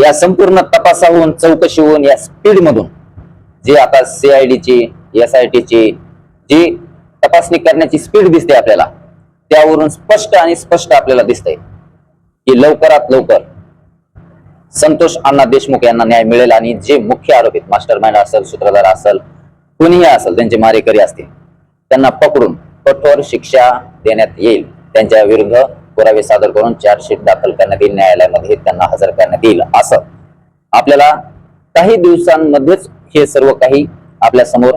या संपूर्ण तपासाहून चौकशी होऊन या स्पीड मधून जे आता सीआयडीची एस आय टीची जी तपासणी करण्याची स्पीड दिसते आपल्याला त्यावरून स्पष्ट आणि स्पष्ट आपल्याला दिसतंय की लवकरात लवकर संतोष अण्णा देशमुख यांना न्याय मिळेल आणि जे मुख्य आरोपित मास्टर माइंड असेल सूत्रधार असेल कुणीही असेल त्यांचे मारेकरी असतील त्यांना पकडून कठोर शिक्षा देण्यात येईल त्यांच्या विरुद्ध पुरावे सादर करून चार्जशीट दाखल करण्यात येईल न्यायालयामध्ये त्यांना हजर करण्यात येईल असं. आपल्याला काही दिवसांमध्येच हे सर्व काही आपल्यासमोर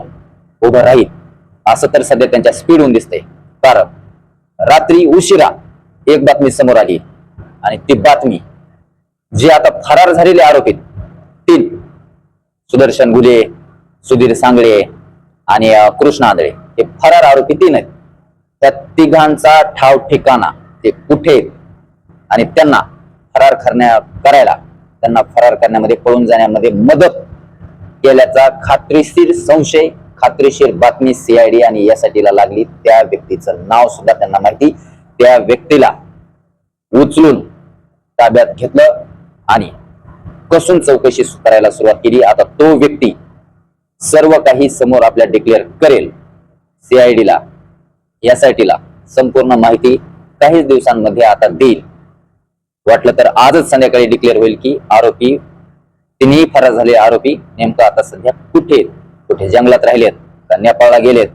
उभं राहील असं तर सध्या त्यांच्या स्पीड होऊन दिसते कारण रात्री उशिरा एक बातमी समोर आली आणि ती बातमी जे आता फरार झालेले आरोपीत तीन. सुदर्शन गुले सुधीर सांगळे आणि कृष्ण आंधळे. हे फरार आरोपी तीन आहेत. त्या तिघांचा ठाव ठिकाणा ते कुठे आणि त्यांना फरार करण्या करायला त्यांना फरार करण्यामध्ये पळून जाण्यामध्ये मदत केल्याचा खात्रीशीर संशय खात्रीशीर बातमी सीआयडी आणि यासाठीला लागली. त्या व्यक्तीचं नाव सुद्धा त्यांना माहिती. त्या व्यक्तीला उचलून ताब्यात घेतलं आणि कसून चौकशी करायला सुरुवात केली. आता तो व्यक्ती सर्व काही समोर आपल्या डिक्लेअर करेल. सीआयडीला यासाठीला संपूर्ण माहिती काहीच दिवसांमध्ये आता देईल वाटलं तर आजच संध्याकाळी डिक्लेअर होईल की आरोपी तिन्ही फरार झाले आरोपी नेमकं आता सध्या कुठे कुठे जंगलात राहिलेत? का नेपाळला गेलेत?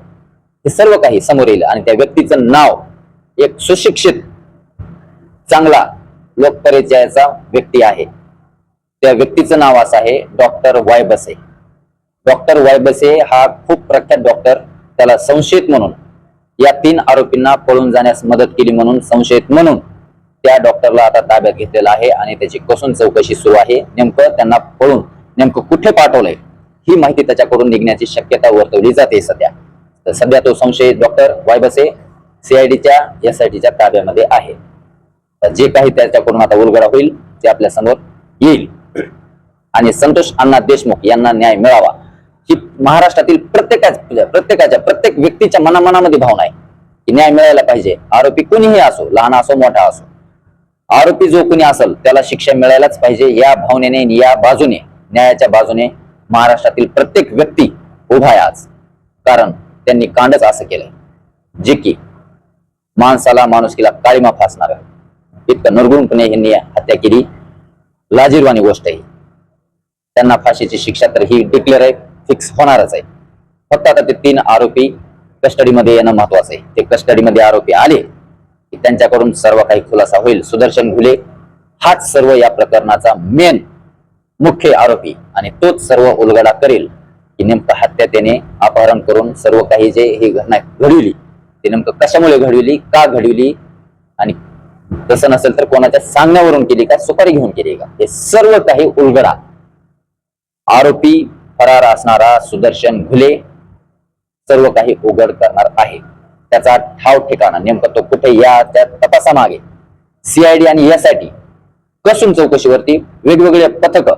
हे सर्व काही समोर येईल आणि त्या व्यक्तीचं नाव एक सुशिक्षित चांगला लोकपरिचयाचा व्यक्ती आहे. त्या व्यक्तीचं नाव असं आहे doctor Y Base doctor Y Base हा खूप प्रख्यात डॉक्टर त्याला संशयित म्हणून या तीन आरोपींना पळून जाण्यास मदत केली म्हणून संशयित म्हणून त्या डॉक्टरला आता ताब्यात घेतलेला आहे आणि त्याची कसून चौकशी सुरू आहे. नेमकं त्यांना पळून नेमकं कुठे पाठवलंय ही माहिती त्याच्याकडून निघण्याची शक्यता वर्तवली जाते सध्या. तर सध्या तो संशयित डॉक्टर वायबसे सीआयडीच्या एस आय ताब्यामध्ये आहे. तर जे काही त्याच्याकडून आता उलगडा होईल ते आपल्यासमोर येईल. आणि संतोष अण्णा देशमुख यांना न्याय मिळावा. ही महाराष्ट्रातील प्रत्येकाच्या प्रत्येकाच्या प्रत्येक व्यक्तीच्या मनामनामध्ये भावना आहे की न्याय मिळायला पाहिजे. आरोपी कुणीही असो लहान असो मोठा असो. आरोपी जो कोणी असेल त्याला शिक्षा मिळायलाच पाहिजे या भावनेने या बाजूने न्यायाच्या बाजूने महाराष्ट्रातील प्रत्येक व्यक्ती उभा आहे आज. कारण त्यांनी कांडच असं केलंय. जे की माणसाला माणुसकीला काळीमा फासणार. इतकं निर्गुणपणे यांनी हत्या केली. लाजीरवाणी गोष्ट आहे. त्यांना फाशीची शिक्षा तर ही डिक्लेअर आहे. फिक्स होणारच आहे. फक्त आता ते तीन आरोपी कस्टडीमध्ये येणं महत्वाचं आहे. ते कस्टडीमध्ये आरोपी आले की त्यांच्याकडून सर्व काही खुलासा होईल. सुदर्शन घुले हाच सर्व या प्रकरणाचा मेन मुख्य आरोपी आणि तोच सर्व उलगडा करेल की नेमकं हत्या त्याने अपहरण करून सर्व काही जे ही घटना घडविली ते नेमकं कशामुळे घडविली का घडविली आणि तसं नसेल तर कोणाच्या सांगण्यावरून केली का सुपारी घेऊन केली का? हे सर्व काही उलगडा आरोपी फरार असणारा सुदर्शन घुले सर्व काही उघड करणार आहे. त्याचा ठाव ठिकाणा नेमकं तो कुठे या त्या तपासामागे. सीआयडी आणि यासाठी कसून चौकशीवरती वेगवेगळे पथक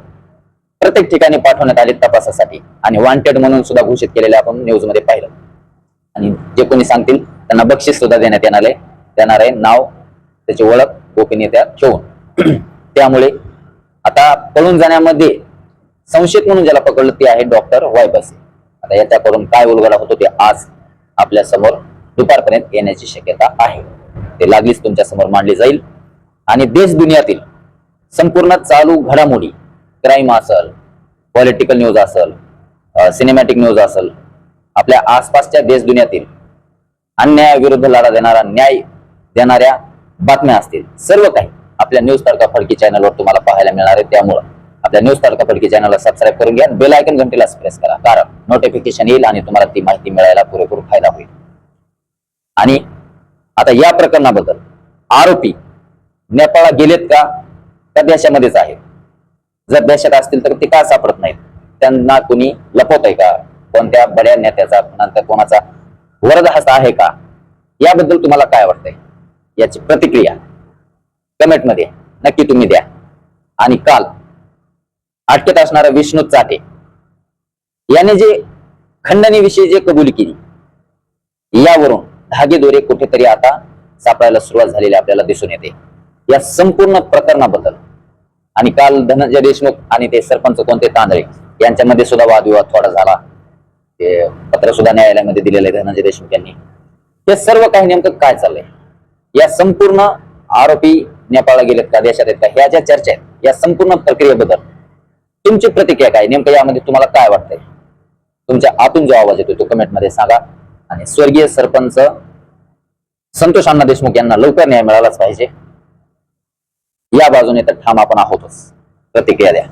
प्रत्येक ठिकाणी पाठवण्यात आले तपासासाठी. आणि वॉन्टेड म्हणून सुद्धा घोषित केलेले आपण न्यूजमध्ये पाहिलं. आणि जे कोणी सांगतील त्यांना बक्षीस सुद्धा देण्यात येणार आहे. देणार आहे नाव त्याची ओळख गोपनीयता ठेवून. त्यामुळे आता पळून जाण्यामध्ये संशयित म्हणून ज्याला पकडलं ते आहे डॉक्टर वायबसे. आता याच्याकडून काय उलगडा होतो ते आज आपल्यासमोर दुपारपर्यंत येण्याची शक्यता आहे. ते लागलीच तुमच्यासमोर मांडली जाईल. आणि देश दुनियातील संपूर्ण चालू घडामोडी क्राईम असल पॉलिटिकल न्यूज असल सिनेमॅटिक न्यूज असल आपल्या आसपासच्या देश दुनियातील अन्यायाविरुद्ध लढा देणारा न्याय देणाऱ्या बातम्या असतील. सर्व काही आपल्या न्यूज तडका फडकी चॅनलवर तुम्हाला पाहायला मिळणार आहे. त्यामुळं आपल्या न्यूज तालुका फडकी चॅनलला सबस्क्राईब करून घ्या. बेल आयकन घंटेला प्रेस करा. कारण नोटिफिकेशन येईल आणि तुम्हाला ती माहिती मिळायला पुरेपूर फायदा होईल. आणि आता या प्रकरणाबद्दल आरोपी नेपाळला गेलेत का? त्या देशामध्येच आहेत. जर देशात असतील तर ते का सापडत नाहीत? त्यांना कुणी लपवत आहे का? कोणत्या बड्या नेत्याचा नंतर कोणाचा वरद हस्त आहे का? याबद्दल तुम्हाला काय वाटतंय? याची प्रतिक्रिया कमेंटमध्ये नक्की तुम्ही द्या. आणि काल अटकेत असणारा विष्णू चाटे. याने जे खंडणीविषयी जे कबुली केली यावरून धागेदोरे कुठेतरी आता सापडायला सुरुवात झालेली आपल्याला दिसून येते. या संपूर्ण प्रकरणाबद्दल. आणि काल धनंजय देशमुख आणि ते सरपंच कोणते तांदळे यांच्यामध्ये सुद्धा वादविवाद थोडा झाला. ते पत्र सुद्धा न्यायालयामध्ये दिलेलं आहे धनंजय देशमुख यांनी. हे सर्व काही नेमकं काय चाललंय? या संपूर्ण आरोपी नेपाळला गेलेत का देशात आहेत का? ह्या ज्या चर्चा आहेत या संपूर्ण प्रक्रियेबद्दल तुमची प्रतिक्रिया काय? नेमकं यामध्ये तुम्हाला काय वाटतंय? तुमच्या आतून जो आवाज येतो तो कमेंटमध्ये सांगा. आणि स्वर्गीय सरपंच संतोष अण्णा देशमुख यांना लवकर न्याय मिळालाच पाहिजे. या बाजूने तर ठाम आपण आहोतच. प्रतिक्रिया द्या.